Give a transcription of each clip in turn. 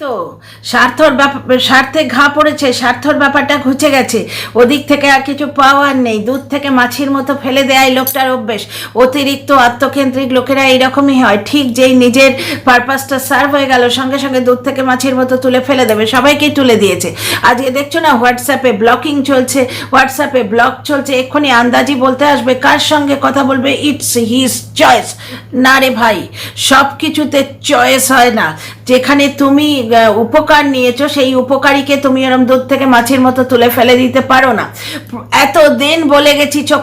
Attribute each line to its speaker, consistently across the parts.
Speaker 1: তো? স্বার্থর ব্যাপার স্বার্থে ঘা পড়েছে, স্বার্থর ব্যাপারটা ঘুচে গেছে। ওদিক থেকে আর কিছু পাওয়ার নেই। দুধ থেকে মাছির মতো ফেলে দেয় লোকটার অভ্যেস। অতিরিক্ত আত্মকেন্দ্রিক লোকেরা এইরকমই হয়। ঠিক যেই নিজের পারপাসটা সার্ভ হয়ে গেল, সঙ্গে সঙ্গে দুধ থেকে মাছির মতো তুলে ফেলে দেবে। সবাইকেই তুলে দিয়েছে। আজকে দেখছ না হোয়াটসঅ্যাপে ব্লকিং চলছে? হোয়াটসঅ্যাপে ব্লক চলছে? এক্ষুনি আন্দাজি বলতে আসবে কার সঙ্গে কথা বলবে? ইটস হিজ চয়েস না রে ভাই সব কিছুতে চয়েস হয় না। যেখানে তুমি উপকার নিয়েছো, সেই উপকারীকে তুমি এরম দুধ থেকে মাছের মতো তুলে ফেলে দিতে পারো না। এত দিন বলে গেছি চোখ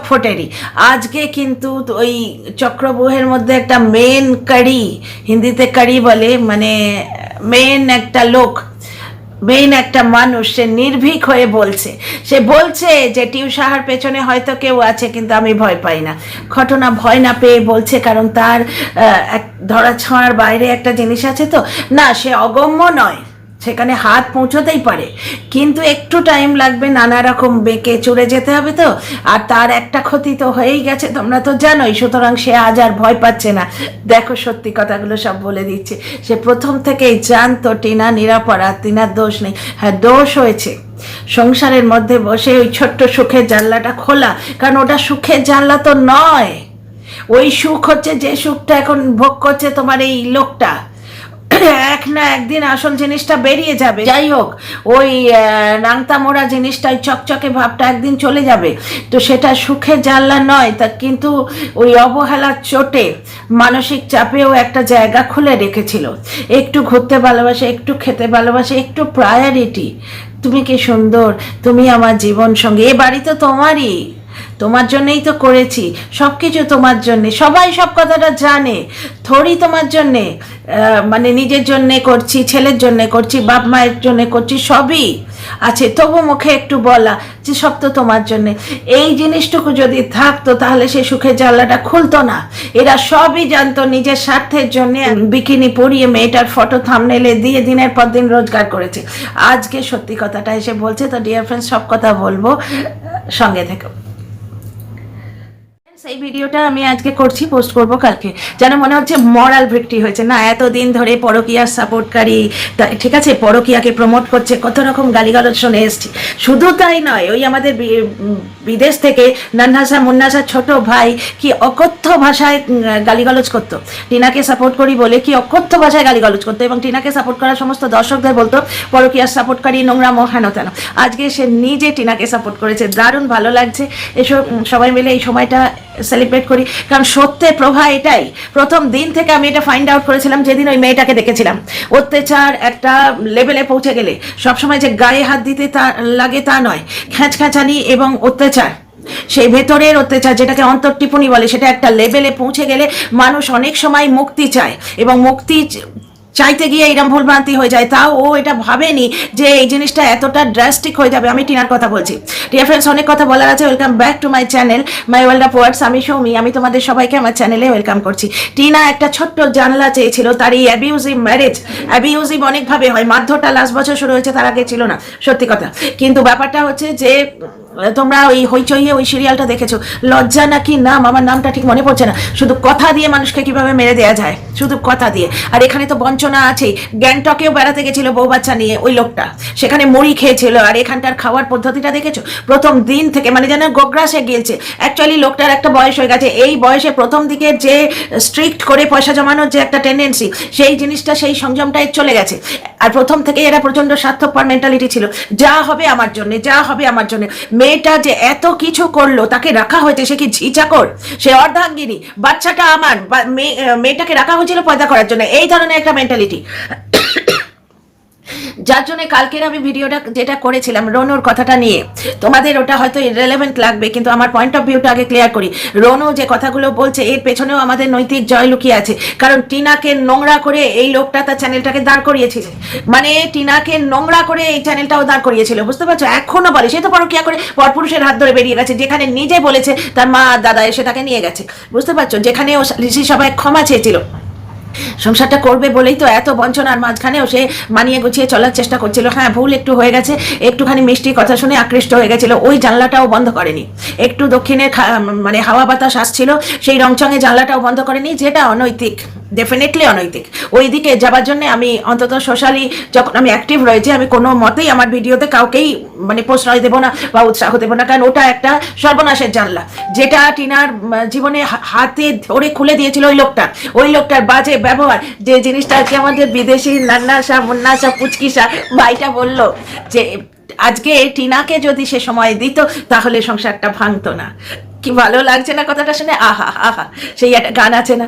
Speaker 1: আজকে কিন্তু ওই চক্রবুহের মধ্যে একটা মেন কারি হিন্দিতে কারি বলে মানে মেন একটা লোক। মেইন একটা মানুষ, সে নির্ভীক হয়ে বলছে। সে বলছে যে টিউ সাহার পেছনে হয়তো কেউ আছে, কিন্তু আমি ভয় পাই না। ঘটনা ভয় না পেয়ে বলছে, কারণ তার এক ধরা ছোঁয়ার বাইরে একটা জিনিস আছে তো? না, সে অগম্য নয়। সেখানে হাত পৌঁছতেই পারে। কিন্তু একটু টাইম লাগবে, নানা রকম বেঁকে চড়ে যেতে হবে তো। আর তার একটা ক্ষতি তো হয়েই গেছে, তোমরা তো জানোই, সুতরাং সে আজ আর ভয় পাচ্ছে না। দেখো সত্যি কথাগুলো সব বলে দিচ্ছে। সে প্রথম থেকেই জানতো, টিনা নিরাপরাধ টিনার দোষ নেই। হ্যাঁ দোষ হয়েছে। সংসারের মধ্যে বসে ওই ছোট্ট সুখের জানলাটা খোলা। কারণ ওটা সুখের জানলা তো নয়। ওই সুখ হচ্ছে যে সুখটা এখন ভোগ করছে তোমার এই লোকটা। এক না একদিন আসল জিনিসটা বেরিয়ে যাবে। যাই হোক, ওই নাংতা মোড়া জিনিসটা ওই চকচকে ভাবটা একদিন চলে যাবে। তো সেটা সুখে জানলা নয়, তা কিন্তু ওই অবহেলার চোটে মানসিক চাপেও একটা জায়গা খুলে রেখেছিল। একটু ঘুরতে ভালোবাসে, একটু খেতে ভালোবাসে, একটু প্রায়োরিটি। তুমি কি সুন্দর, তুমি আমার জীবন সঙ্গে। এ বাড়ি তো তোমারই। তোমার জন্যই তো করেছি সব কিছু তোমার জন্যে, সবাই সব কথাটা জানে থরি তোমার জন্যে মানে নিজের জন্যে করছি, ছেলের জন্যে করছি, বাপ মায়ের জন্যে করছি, সবই আছে, তবু মুখে একটু বলা যে সব তো তোমার জন্যে। এই জিনিসটুকু যদি থাকতো তাহলে সে সুখের জানলাটা খুলতো না। এরা সবই জানতো নিজের স্বার্থের জন্যে বিকিনি পরিয়ে মেয়েটার ফটো থামনেলে দিয়ে দিনের পর দিন রোজগার করেছে। আজকে সত্যি কথাটা এসে বলছে, তো ডিয়ার ফ্রেন্ডস সব কথা বলব সঙ্গে থেকো। এই ভিডিওটা আমি আজকে করছি পোস্ট করব কালকে। যেন মনে হচ্ছে মরাল ভিক্টি হয়েছে। না, এতদিন ধরে পরকিয়ার সাপোর্টকারী ঠিক আছে, পরকিয়াকে প্রমোট করছে, কত রকম গালিগালাজ শুনে এসছি। শুধু তাই নয়, ওই আমাদের বিদেশ থেকে নান্নাসা মুন্নাসা ছোট ভাই কি অকথ্য ভাষায় গালিগালাজ করতো। টিনাকে সাপোর্ট করি বলে কি অকথ্য ভাষায় গালিগালাজ করতো এবং টিনাকে সাপোর্ট করা সমস্ত দর্শকদের বলতো, পরকিয়ার সাপোর্টকারী নোংরা হেন তেন আজকে সে নিজে টিনাকে সাপোর্ট করেছে। দারুণ ভালো লাগছে। এসব সবাই মিলে এই সময়টা সেলিব্রেট করি। কারণ সত্যের প্রভা এটাই। প্রথম দিন থেকে আমি এটা ফাইন্ড আউট করেছিলাম যেদিন ওই মেয়েটাকে দেখেছিলাম। অত্যাচার একটা লেভেলে পৌঁছে গেলে। সবসময় যে গায়ে হাত দিতে তা লাগে তা নয়। খ্যাঁচখ্যাঁচানি এবং অত্যাচার। সেই ভেতরের অত্যাচার যেটাকে অন্তর্টিপুনি বলে, সেটা একটা লেভেলে পৌঁছে গেলে মানুষ অনেক সময় মুক্তি চায়। এবং মুক্তি চাইতে গিয়ে এরকম ভুলভ্রান্তি হয়ে যায়, তাও ও এটা ভাবেনি যে এই জিনিসটা এতটা ড্রাস্টিক হয়ে যাবে, আমি টিনার কথা বলছি। ডিয়ার ফ্রেন্ডস অনেক কথা বলার আছে welcome back to my channel my world of words আমি সৌমি, আমি তোমাদের সবাইকে আমার চ্যানেলে ওয়েলকাম করছি। টিনা একটা ছোট্ট জানলা চেয়েছিল, তার এই অ্যাবিউজিভ ম্যারেজ অ্যাবিউজিভ অনেকভাবে হয় মাধ্যটা লাস্ট বছর শুরু হয়েছে, তার আগে ছিল না, সত্যি কথা। কিন্তু ব্যাপারটা হচ্ছে যে তোমরা ওই হইচইয়ে ওই সিরিয়ালটা দেখেছ। লজ্জা নাকি? নাম আমার নামটা ঠিক মনে পড়ছে না। শুধু কথা দিয়ে মানুষকে কীভাবে মেরে দেওয়া যায়? শুধু কথা দিয়ে। আর এখানে তো বঞ্চনা আছেই। গ্যাংটকেও বেড়াতে গেছিল বউ বাচ্চা নিয়ে ওই লোকটা। সেখানে মুড়ি খেয়েছিল। আর এখানটার খাওয়ার পদ্ধতিটা দেখেছ? প্রথম দিন থেকে মানে যেন গোগ্রাসে গিয়েছে। অ্যাকচুয়ালি লোকটার একটা বয়স হয়ে গেছে। এই বয়সে প্রথম দিকে যে স্ট্রিক্ট করে পয়সা জমানোর যে একটা টেন্ডেন্সি সেই জিনিসটা, সেই সংযমটাই চলে গেছে। আর প্রথম থেকে এরা প্রচণ্ড স্বার্থপর মেন্টালিটি ছিল। যা হবে আমার জন্য, যা হবে আমার জন্য। মেয়েটা যে এত কিছু করল, তাকে রাখা হয়েছে, সে কি ঝিচাকর সে অর্ধাঙ্গিনী, বাচ্চাটা আমার মেয়েটাকে রাখা হয়েছিল পয়দা করার জন্য। এই ধরনের একটা মেন্টালিটি যার জন্য কালকের আমি ভিডিওটা যেটা করেছিলাম, রনুর কথাটা নিয়ে। তোমাদের ওটা হয়তো ইরেলেভেন্ট লাগবে, কিন্তু আমার পয়েন্ট অফ ভিউটা আগে ক্লিয়ার করি। রনু যে কথাগুলো বলছে, এর পেছনেও আমাদের নৈতিক জয় লুকিয়ে আছে। কারণ টিনাকে নোংরা করে এই লোকটা তার চ্যানেলটাকে দাঁড় করিয়েছিল। মানে টিনাকে নোংরা করে এই চ্যানেলটাও দাঁড় করিয়েছিল, বুঝতে পারছ? এখনও বলে, সে তো পরকিয়া করে পরপুরুষের হাত ধরে বেরিয়ে গেছে, যেখানে নিজে বলেছে, তার মা, দাদা এসে তাকে নিয়ে গেছে। বুঝতে পারছ? যেখানে ও ঋষি সবাই ক্ষমা চেয়েছিল। সংসারটা করবে বলেই তো এত বঞ্চনার মাঝখানেও সে মানিয়ে গুছিয়ে চলার চেষ্টা করছিল। হ্যাঁ ভুল একটু হয়ে গেছে। একটুখানি মিষ্টি কথা শুনে আকৃষ্ট হয়ে গেছিল। ওই জানলাটাও বন্ধ করেনি। একটু দক্ষিণে খা- মানে হাওয়া বাতাস আসছিল, সেই রংচঙে জানলাটাও বন্ধ করেনি, যেটা অনৈতিক। ডেফিনেটলি অনৈতিক। ওই দিকে যাবার জন্য আমি অন্তত সোশ্যালি যখন আমি অ্যাক্টিভ রয়েছি, আমি কোনো মতেই আমার ভিডিওতে কাউকেই মানে প্রশ্রয় দেবো না বা উৎসাহ দেবো না, কারণ ওটা একটা সর্বনাশের জানলা। যেটা টিনার জীবনে হাতে ধরে খুলে দিয়েছিল ওই লোকটা। ওই লোকটার বাজে ব্যবহার, যে জিনিসটা আজকে আমাদের বিদেশি নান্নাশা, মুন্নাশা পুচকিসা ভাইটা বলল যে, আজকে টিনাকে যদি সে সময় দিত, তাহলে সংসারটা ভাঙতো না। কি ভালো লাগছে না কথাটা শুনে? আহা আহা, সেই একটা গান আছে না?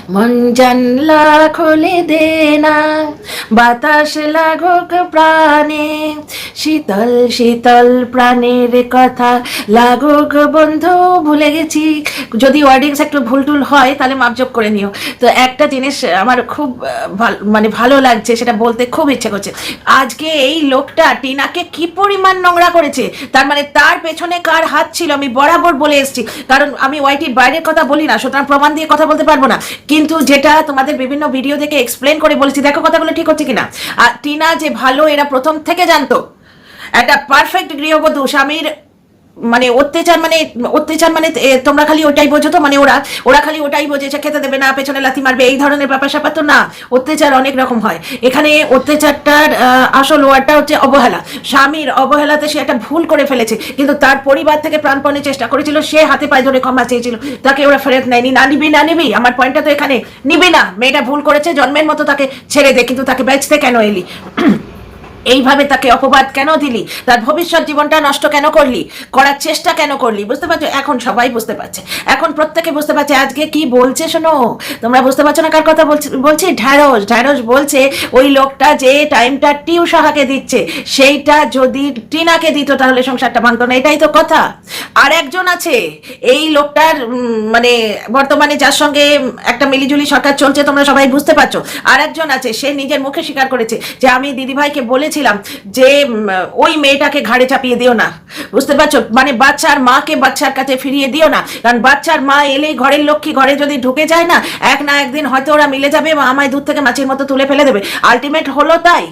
Speaker 1: মন জানলা খুলে দে না, বাতাস লাগুক প্রাণে। শীতল শীতল প্রাণের কথা লাগুক বন্ধু, ভুলে গেছি। যদি ওয়ার্ডিংস একটু ভুল টুল হয়, তাহলে মাপজোক করে নিও। তো একটা জিনিস আমার খুব মানে ভালো লাগছে, সেটা বলতে খুব ইচ্ছে করছে। আজকে এই লোকটা টিনাকে কি পরিমাণ নোংরা করেছে? তার মানে তার পেছনে কার হাত ছিল? আমি বরাবর বলে এসেছি। কারণ আমি ওয়াইটির বাইরের কথা বলি না, সুতরাং প্রমাণ দিয়ে কথা বলতে পারব না। কিন্তু যেটা তোমাদের বিভিন্ন ভিডিও থেকে এক্সপ্লেন করে বলেছি, দেখো কথাগুলো ঠিক হচ্ছে কিনা? আর টিনা যে ভালো, এরা প্রথম থেকে জানতো। একটা পারফেক্ট গৃহবধূ, স্বামীর মানে অত্যাচার মানে অত্যাচার মানে তোমরা খালি ওটাই বোঝো তো? মানে ওরা ওরা খালি ওটাই বোঝে যে খেতে দেবে না, পেছনে লাথি মারবে, এই ধরনের ব্যাপার স্যাপার তো না। অত্যাচার অনেক রকম হয়। এখানে অত্যাচারটার আসল ওয়ার্ডটা হচ্ছে অবহেলা। স্বামীর অবহেলাতে সে একটা ভুল করে ফেলেছে, কিন্তু তার পরিবার থেকে প্রাণপণে চেষ্টা করেছিল, সে হাতে পায়ে ধরে ক্ষমা চেয়েছিল। তাকে ওরা ফেরত নেয়নি। না নিবি না নিবি, আমার পয়েন্টটা তো এখানে। নিবি না, মেয়েটা ভুল করেছে, জন্মের মতো তাকে ছেড়ে দে, কিন্তু তাকে বেচতে কেন এলি? এইভাবে তাকে অপবাদ কেন দিলি? তার ভবিষ্যৎ জীবনটা নষ্ট কেন করলি? করার চেষ্টা কেন করলি? বুঝতে পারছ? এখন সবাই বুঝতে পারছে। এখন প্রত্যেকে বুঝতে পারছে, আজকে কি বলছে শোনো? তোমরা বুঝতে পারছ না কার কথা বলছি? বলছি ঢ্যাঁড়স। ঢ্যাঁড়স বলছে, ওই লোকটা যে টাইমটা টিউ সাহাকে দিচ্ছে, সেইটা যদি টিনাকে দিত তাহলে সংসারটা ভাঙতো না। এটাই তো কথা। আর একজন আছে, এই লোকটার মানে বর্তমানে যার সঙ্গে একটা মিলিজুলি সরকার চলছে, তোমরা সবাই বুঝতে পারছ। আর একজন আছে, সে নিজের মুখে স্বীকার করেছে যে আমি দিদিভাইকে বলেছিলাম যে ওই মেয়েটাকে ঘাড়ে চাপিয়ে দিও না। বুঝতে পারছ? মানে বাচ্চার মাকে বাচ্চার কাছে ফিরিয়ে দিও না। কারণ বাচ্চার মা এলেই ঘরের লক্ষ্মী ঘরে যদি ঢুকে যায় না, এক না একদিন হয়তো ওরা মিলে যাবে বা আমায় দূর থেকে মাছের মতো তুলে ফেলে দেবে। আলটিমেট হলো তাই।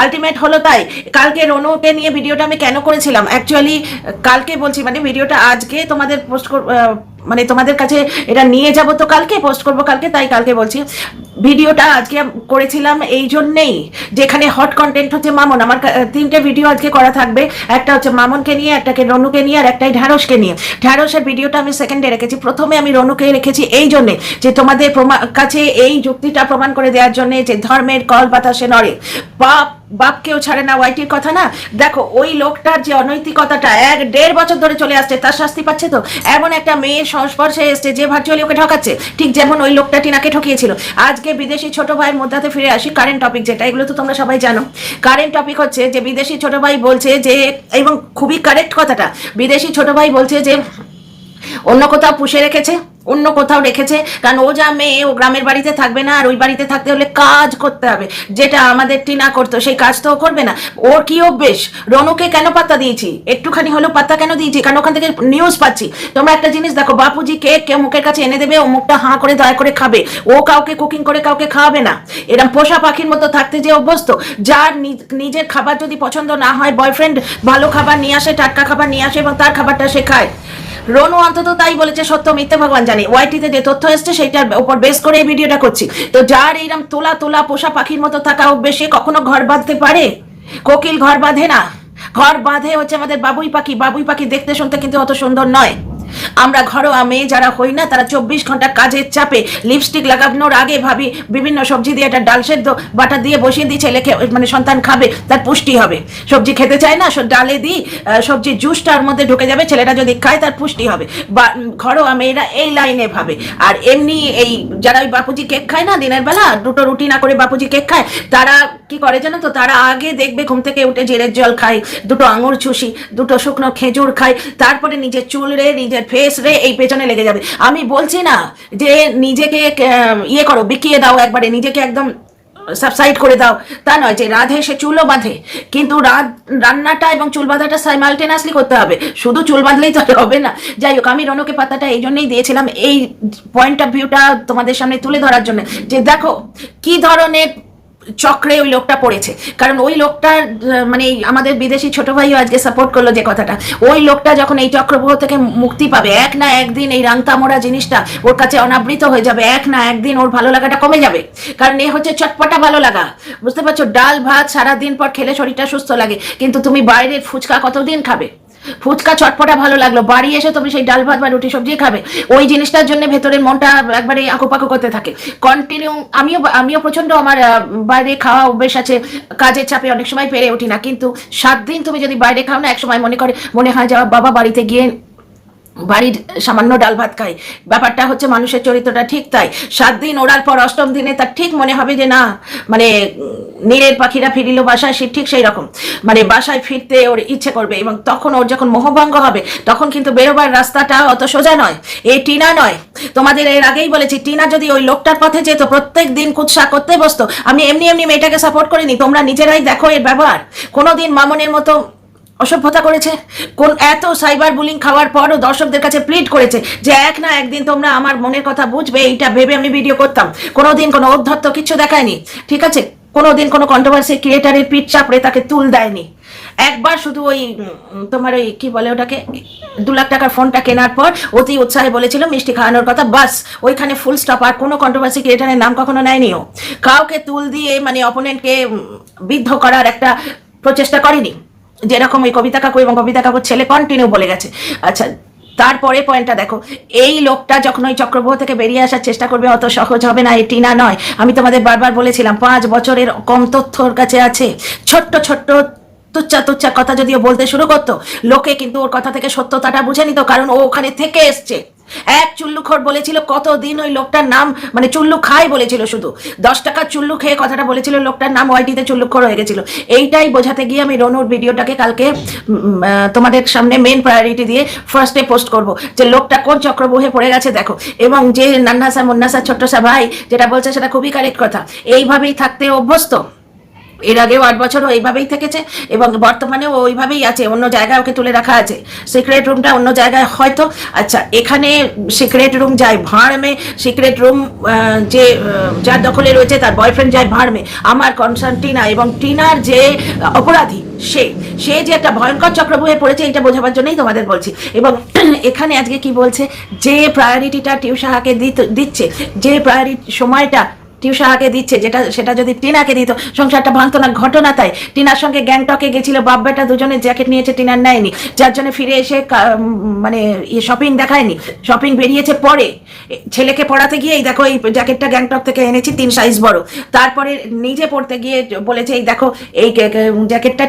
Speaker 1: আলটিমেট হলো তাই। কালকে রনুকে নিয়ে ভিডিওটা আমি কেন করেছিলাম? অ্যাকচুয়ালি কালকে বলছি মানে ভিডিওটা আজকে তোমাদের পোস্ট মানে তোমাদের কাছে এটা নিয়ে যাব তো কালকে পোস্ট করব কালকে, তাই কালকে বলছি। ভিডিওটা আজকে করেছিলাম এই জন্যেই। যেখানে হট কন্টেন্ট হচ্ছে মামন, আমার তিনটে ভিডিও আজকে করা থাকবে। একটা হচ্ছে মামনকে নিয়ে একটাকে রনুকে নিয়ে, আর একটাই ঢ্যাঁড়সকে নিয়ে। ঢ্যাঁড়সের ভিডিওটা আমি সেকেন্ডে রেখেছি। প্রথমে আমি রনুকে রেখেছি এই জন্যে যে তোমাদের কাছে এই যুক্তিটা প্রমাণ করে দেওয়ার জন্য যে ধর্মের কল বাতাসে নড়ে। বাপ বাপকেও ছাড়ে না, ওয়াইটির কথা না। দেখো, ওই লোকটার যে অনৈতিকতাটা এক দেড় বছর ধরে চলে আসছে, তার শাস্তি পাচ্ছে তো? এমন একটা মেয়ের সংস্পর্শে এসছে যে ভার্চুয়ালি ওকে ঠকাচ্ছে। ঠিক যেমন ওই লোকটা টিনাকে ঠকিয়েছিল। আজকে বিদেশি ছোট ভাইয়ের মধ্যে ফিরে আসি কারেন্ট টপিক যেটা, এগুলো তো তোমরা সবাই জানো। কারেন্ট টপিক হচ্ছে যে বিদেশি ছোট ভাই বলছে যে, এবং খুবই কারেক্ট কথাটা, বিদেশি ছোট ভাই বলছে যে, অন্য কোথাও পুষে রেখেছে। অন্য কোথাও রেখেছে, কারণ ও যা মেয়ে, ও গ্রামের বাড়িতে থাকবে না, আর ওই বাড়িতে থাকতে হলে কাজ করতে হবে। যেটা আমাদের টিনা করতো, সেই কাজ তো করবে না। ওর কি অভ্যেস? রনুকে কেন পাত্তা দিয়েছি? একটুখানি হলেও পাত্তা কেন দিয়েছি? কারণ ওখান থেকে নিউজ পাচ্ছি। তোমরা একটা জিনিস দেখো, বাপুজি কেক কেউ মুখের কাছে এনে দেবে, ও মুখটা হাঁ করে, দয়া করে খাবে। ও কাউকে কুকিং করে কাউকে খাওয়াবে না। এরম পোষা পাখির মতো থাকতে যে অভ্যস্ত, যার নিজ- নিজের খাবার যদি পছন্দ না হয় বয়ফ্রেন্ড ভালো খাবার নিয়ে আসে, টাটকা খাবার নিয়ে আসে, এবং তার খাবারটা সে খায়। রনু অন্তত তাই বলেছে, সত্য, মিথ্যে ভগবান জানে। ওয়াইটিতে যে তথ্য এসছে, সেইটার উপর বেস করে এই ভিডিওটা করছি। তো যার এইরকম তোলা তোলা পোষা পাখির মতো থাকা অভ্যেসে কখনো ঘর বাঁধতে পারে? কোকিল ঘর বাঁধে না? ঘর বাঁধে হচ্ছে আমাদের বাবুই পাখি। বাবুই পাখি দেখতে শুনতে কিন্তু অত সুন্দর নয়। আমরা ঘরোয়া মেয়ে যারা হই না তারা চব্বিশ ঘণ্টা কাজের চাপে লিপস্টিক লাগানোর আগে ভাবি বিভিন্ন সবজি দিয়ে একটা ডাল সেদ্ধ বাটা দিয়ে বসিয়ে দিই ছেলেকে মানে সন্তান খাবে তার পুষ্টি হবে। সবজি খেতে চায় না ডালে দিই আহ, সবজির জুসটার মধ্যে ঢুকে যাবে ছেলেটা যদি খায় তার পুষ্টি হবে। বা ঘরোয়া মেয়েরা এই লাইনে ভাবে। আর এমনি এই যারা ওই বাপুজি কেক খায় না দিনের বেলা দুটো রুটি না করে বাপুজি কেক খায় তারা কি করে জানো তো তারা আগে দেখবে ঘুম থেকে উঠে জিরের জল খায় দুটো আঙুর ছুসি দুটো শুকনো খেজুর খায় তারপরে নিজের চুল রে নিজের ফেস রে এই পেছনে লেগে যাবে। আমি বলছি না যে নিজেকে ইয়ে করো, বিকিয়ে দাও একবারে, নিজেকে একদম সাবসাইড করে দাও। তা নয় যে রাধে সে চুলও বাঁধে, কিন্তু রান্নাটা এবং চুল বাঁধাটা সাইমালটেনাসলি করতে হবে। শুধু চুল বাঁধলেই তো হবে না। যাই হোক, আমি রনকে পাতাটা এই জন্যই দিয়েছিলাম, এই পয়েন্ট অফ ভিউটা তোমাদের সামনে তুলে ধরার জন্য। যে দেখো, কি ধরনের চক্রে ওই লোকটা পড়েছে। কারণ ওই লোকটা মানে আমাদের বিদেশি ছোট ভাইও আজকে সাপোর্ট করল যে কথাটা। ওই লোকটা যখন এই চক্রব্যূহ থেকে মুক্তি পাবে, এক না একদিন এই রাংতামোড়া জিনিসটা ওর কাছে অনাবৃত হয়ে যাবে, এক না একদিন ওর ভালো লাগাটা কমে যাবে। কারণ এ হচ্ছে চটপটা ভালো লাগা। বুঝতে পারছ? ডাল, ভাত সারাদিন পর খেলে শরীরটা সুস্থ লাগে। কিন্তু তুমি বাইরের ফুচকা কতদিন খাবে? ফুচকা চটপটা ভালো লাগল। বাড়ি এসে তুমি সেই ডাল ভাত বা রুটি সবজি খাবে। ওই জিনিসটার জন্য ভেতরের মনটা একবারে আঁকুপাকু করতে থাকে। কন্টিনিউ আমিও আমিও প্রচণ্ড আমার বাইরে খাওয়া অভ্যেস আছে। কাজের চাপে অনেক সময় পেরে উঠি না। কিন্তু সাত দিন তুমি যদি বাইরে খাও না, এক সময় মনে করে, মনে হয় যে বাবা বাড়িতে গিয়ে বাড়ির সামান্য ডাল ভাত খাই। ব্যাপারটা হচ্ছে মানুষের চরিত্রটা ঠিক তাই। সাত দিন ওড়ার পর অষ্টম দিনে তার ঠিক মনে হবে যে না মানে নীরের পাখিরা ফিরিল বাসায়, সে ঠিক সেই রকম। মানে বাসায় ফিরতে ওর ইচ্ছে করবে এবং তখন ওর যখন মোহভঙ্গ হবে, তখন কিন্তু বেরোবার রাস্তাটা অত সোজা নয়। এই টিনা নয়। তোমাদের এর আগেই বলেছি, টিনা যদি ওই লোকটার পথে যেত, প্রত্যেক দিন কুৎসা করতে বসতো। আমি এমনি এমনি মেয়েটাকে সাপোর্ট করিনি, তোমরা নিজেরাই দেখো এর ব্যবহার। কোনোদিন মামনের মতো অসভ্যতা করেছে, কোন এত সাইবার বুলিং খাওয়ার পরও দর্শকদের কাছে প্লিট করেছে যে এক না একদিন তোমরা আমার মনের কথা বুঝবে, এইটা ভেবে আমি ভিডিও করতাম। কোনোদিন কোনো অধ্যত্ত কিছু দেখায়নি, ঠিক আছে? কোনোদিন কোনো কন্ট্রোভার্সি ক্রিয়েটারের পিঠ চাপড়ে তাকে তুল দেয়নি। একবার শুধু ওই তোমার ওই কি বলে ওটাকে, দু লাখ টাকার ফোনটা কেনার পর অতি উৎসাহে বলেছিল, মিষ্টি খাওয়ানোর কথা, বাস, ওইখানে ফুল স্টপ আর কোনো কন্ট্রোভার্সি ক্রিয়েটারের নাম কখনো নেয়নিও। কাউকে তুল দিয়ে মানে অপোনেন্টকে বিদ্ধ করার একটা প্রচেষ্টা করেনি। যেরকম ওই কবিতা কাকু এবং কবিতা কাকুর ছেলে কন্টিনিউ বলে গেছে। আচ্ছা তারপরে পয়েন্টটা দেখো। এই লোকটা যখন ওই চক্রব্যূহ থেকে বেরিয়ে আসার চেষ্টা করবে, অত সহজ হবে না এই টিনা নয়। আমি তোমাদের বারবার বলেছিলাম, পাঁচ বছরের কম তথ্য ওর কাছে আছে। ছোট্ট ছোট্ট তুচ্ছা তুচ্ছা কথা যদিও বলতে শুরু করতো, লোকে কিন্তু ওর কথা থেকে সত্যতাটা বুঝে নিত, কারণ ও ওখানে থেকে এসছে। এক চুল্লুখোর বলেছিল, কতদিন ওই লোকটার নাম মানে চুল্লু খাই বলেছিল শুধু। দশ টাকা চুল্লু খেয়ে কথাটা বলেছিল, লোকটার নাম ওয়াইটিতে চুল্লুখোর হয়ে গেছিল। এইটাই বোঝাতে গিয়ে আমি রনুর ভিডিওটাকে কালকে তোমাদের সামনে মেন প্রায়োরিটি দিয়ে ফার্স্টে পোস্ট করব যে, লোকটা কোন চক্রবহে পড়ে গেছে দেখো। এবং যে নান্নাসা মুন্নাসা ছোট্টসা ভাই যেটা বলছে সেটা খুবই কারেক্ট কথা। এইভাবেই থাকতে অভ্যস্ত। এর আগেও আট বছরও এইভাবেই থেকেছে এবং বর্তমানেও ওইভাবেই আছে, অন্য জায়গায় ওকে তুলে রাখা আছে। সিক্রেট রুমটা অন্য জায়গায় হয়তো আচ্ছা এখানে সিক্রেট রুম যায় ভাঁড়মে সিক্রেট রুম যে যার দখলে রয়েছে তার বয়ফ্রেন্ড যায় ভাঁড়মে। আমার কনসার্ন টিনা এবং টিনার যে অপরাধী, সে সে যে একটা ভয়ঙ্কর চক্রবুহে পড়েছে এটা বোঝাবার জন্যই তোমাদের বলছি। এবং এখানে আজকে কি বলছে, যে প্রায়োরিটিটা টিউসাহাকে দিচ্ছে, যে প্রায়োরিটি সময়টা টিউসাহাকে দিচ্ছে, যেটা, সেটা যদি টিনাকে দিত, সংসারটা ভাঙতো না ঘটনা তাই টিনার সঙ্গে গ্যাংটকে গেছিল বাপ বেটা দুজনে জ্যাকেট নিয়েছে টিনার নেয়নি। যার জন্য ফিরে এসে মানে শপিং দেখায়নি। শপিং বেরিয়েছে পরে। ছেলেকে পড়াতে গিয়ে এই দেখো এই জ্যাকেটটা গ্যাংটক থেকে এনেছি, তিন সাইজ বড়। তারপরে নিজে পড়তে গিয়ে বলেছে, এই দেখো, এই জ্যাকেটটা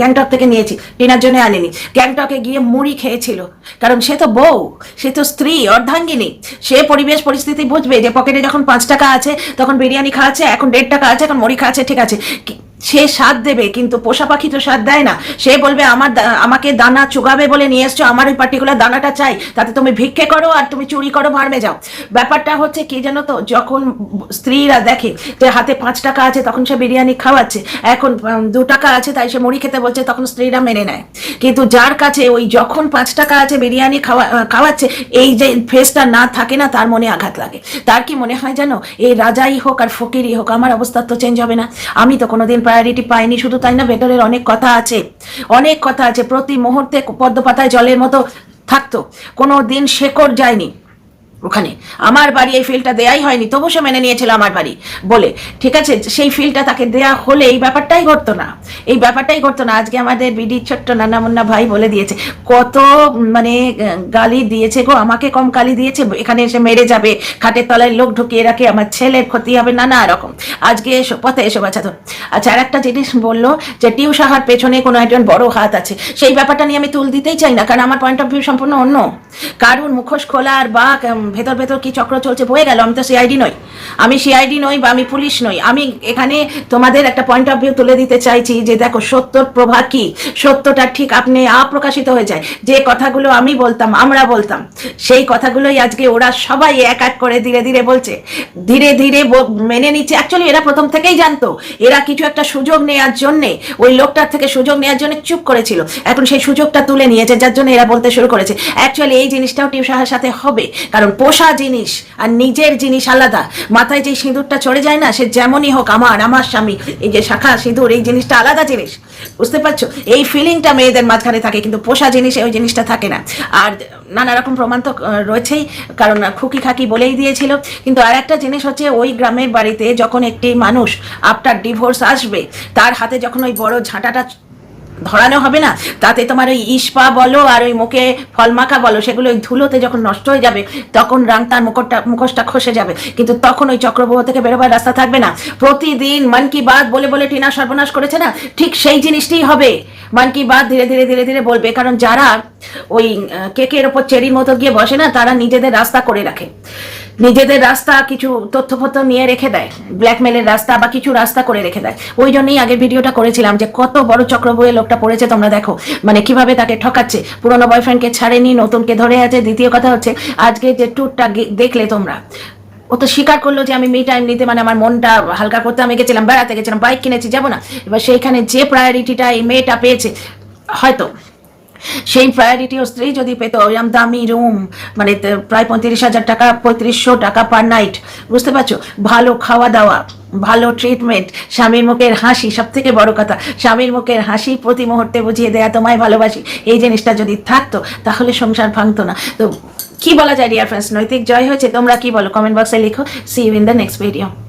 Speaker 1: গ্যাংটক থেকে নিয়েছি, টিনার জন্য আনেনি। গ্যাংটকে গিয়ে মুড়ি খেয়েছিল। কারণ সে তো বউ, সে তো স্ত্রী, অর্ধাঙ্গিনী। সে পরিবেশ, পরিস্থিতি বুঝবে যে পকেটে যখন পাঁচ টাকা আছে তখন বিরিয়ানি খাওয়াচ্ছে এখন দেড় টাকা আছে এখন মুড়ি খাওয়াচ্ছে ঠিক আছে। সে স্বাদ দেবে, কিন্তু পোষা পাখি তো স্বাদ দেয় না। সে বলবে, আমার আমাকে দানা চুগাবে বলে নিয়ে এসছো, আমার ওই পার্টিকুলার দানাটা চাই। তাতে তুমি ভিক্ষে করো আর তুমি চুরি করো, ভাড়মে যাও। ব্যাপারটা হচ্ছে কি জানো তো, যখন স্ত্রীরা দেখে যে হাতে পাঁচ টাকা আছে, তখন সে বিরিয়ানি খাওয়াচ্ছে। এখন দু টাকা আছে, তাই সে মুড়ি খেতে বলছে, তখন স্ত্রীরা মেনে নেয়। কিন্তু যার কাছে ওই যখন পাঁচ টাকা আছে বিরিয়ানি খাওয়া খাওয়াচ্ছে, এই যে ফেসটা না থাকে না, তার মনে আঘাত লাগে। তার কি মনে হয় জানো? এই রাজাই হোক আর ফকিরই হোক, আমার অবস্থা তো চেঞ্জ হবে না। আমি তো কোনোদিন প্রায়োরিটি পাইনি, শুধু তাই না ভেতরের অনেক কথা আছে। অনেক কথা আছে, প্রতি মুহূর্তে পদ্মপাতায় জলের মতো থাকতো। কোনো দিন শেকড় যায়নি। ওখানে। আমার বাড়ি এই ফিলটা দেয়াই হয়নি তবু সে মেনে নিয়েছিল আমার বাড়ি। বলে ঠিক আছে সেই ফিলটা তাকে দেয়া হলে এই ব্যাপারটাই ঘটতো না। এই ব্যাপারটাই ঘটতো না। আজকে আমাদের বিডি ছোট্ট নানা মুন্না ভাই বলে দিয়েছে কত মানে গালি দিয়েছে গো আমাকে কম গালি দিয়েছে এখানে এসে মেরে যাবে। খাটের তলায় লোক ঢুকিয়ে রাখে আমার ছেলের ক্ষতি হবে নানা রকম। আজকে এসো পথে এসো বাচ্চা তো আচ্ছা আর একটা জিনিস বলল যে টিউ সাহার পেছনে কোনো একজন বড় হাত আছে। সেই ব্যাপারটা নিয়ে আমি তুল দিতেই চাই না কারণ আমার পয়েন্ট অফ ভিউ সম্পূর্ণ অন্য। কারুর মুখোশ খোলার বা উম, ভেতর ভেতর কি চক্র চলছে? বয়ে গেল, আমি তো সিআইডি নই। আমি সিআইডি নই বা আমি পুলিশ নই। আমি এখানে তোমাদের একটা পয়েন্ট অফ ভিউ তুলে দিতে চাইছি যে দেখো, সত্যর প্রভা কি? সত্যটা ঠিক আপনি আপ্রকাশিত হয়ে যায়। যে কথাগুলো আমি বলতাম, আমরা বলতাম, সেই কথাগুলোই আজকে ওরা সবাই এক এক করে ধীরে ধীরে বলছে। ধীরে ধীরে মেনে নিচ্ছে। অ্যাকচুয়ালি এরা প্রথম থেকেই জানতো। এরা কিছু একটা সুযোগ নেওয়ার জন্যে, ওই লোকটার থেকে সুযোগ নেওয়ার জন্য চুপ করেছিল। এখন সেই সুযোগটা তুলে নিয়েছে, যার জন্য এরা বলতে শুরু করেছে। অ্যাকচুয়ালি এই জিনিসটাও টিউসাহার সাথে হবে। কারণ পোষা জিনিস আর নিজের জিনিস আলাদা। মাথায় যে সিঁদুরটা চড়ে যায় না, সে যেমনই হোক আমার আমার স্বামী, এই যে শাখা, সিঁদুর, এই জিনিসটা আলাদা জিনিস। বুঝতে পারছ? এই ফিলিংটা মেয়েদের মাঝখানে থাকে, কিন্তু পোষা জিনিসে ওই জিনিসটা থাকে না। আর নানা রকম প্রমাণ তো রয়েছেই, কারণ খুকি খাকি বলেই দিয়েছিল। কিন্তু আর একটা জিনিস হচ্ছে, ওই গ্রামের বাড়িতে যখন একটি মানুষ আফটার ডিভোর্স আসবে, তার হাতে যখন ওই বড় ঝাঁটাটা ধরানো হবে না। তাতে তোমার ওই ইস্পা বলো আর ওই মুখে ফলমাখা বলো, সেগুলো ওই ধুলোতে যখন নষ্ট হয়ে যাবে, তখন রাং তার মুখটা মুখোশটা খসে যাবে। কিন্তু তখন ওই চক্রবহ থেকে বেরোবার রাস্তা থাকবে না। প্রতিদিন মন কি বাত বলে বলে টিনা সর্বনাশ করেছে না? ঠিক সেই জিনিসটিই হবে। মন কি বাত ধীরে ধীরে ধীরে ধীরে বলবে, কারণ যারা ওই কেকের ওপর চেরির মতো গিয়ে বসে না, তারা নিজেদের রাস্তা করে রাখে। নিজেদের রাস্তা কিছু তথ্যপত্র নিয়ে রেখে দেয় ব্ল্যাকমেলের রাস্তা বা কিছু রাস্তা করে রেখে দেয়। ওই জন্যই আগের ভিডিওটা করেছিলাম যে কত বড় চক্র বয়ে লোকটা পড়েছে, তোমরা দেখো। মানে কীভাবে তাকে ঠকাচ্ছে। পুরনো বয়ফ্রেন্ডকে ছাড়েনি, নতুনকে ধরে আছে। দ্বিতীয় কথা হচ্ছে, আজকে যে ট্যুরটা দেখলে তোমরা, ও তো স্বীকার করল যে আমি মি টাইম নিতে মানে আমার মনটা হালকা করতে আমি গেছিলাম, বেড়াতে গেছিলাম বাইক কিনেছি, যাব না। এবার সেইখানে যে প্রায়োরিটিটা এই মেয়েটা পেয়েছে, হয়তো সেই প্রায়োরিটি ও স্ত্রী যদি পেতো ওইরকম দামি রুম মানে প্রায় পঁয়ত্রিশ হাজার টাকা, পঁয়ত্রিশশো টাকা পার নাইট বুঝতে পারছ? ভালো খাওয়া দাওয়া, ভালো ট্রিটমেন্ট স্বামীর মুখের হাসি সব থেকে বড় কথা, স্বামীর মুখের হাসি প্রতি মুহূর্তে বুঝিয়ে দেয়া, তোমায় ভালোবাসি, এই জিনিসটা যদি থাকতো, তাহলে সংসার ভাঙতো না। তো কি বলা যায় ডিয়ার ফ্রেন্ডস নৈতিক জয় হয়েছে, তোমরা কি বলো? কমেন্ট বক্সে লিখো। See you in the next video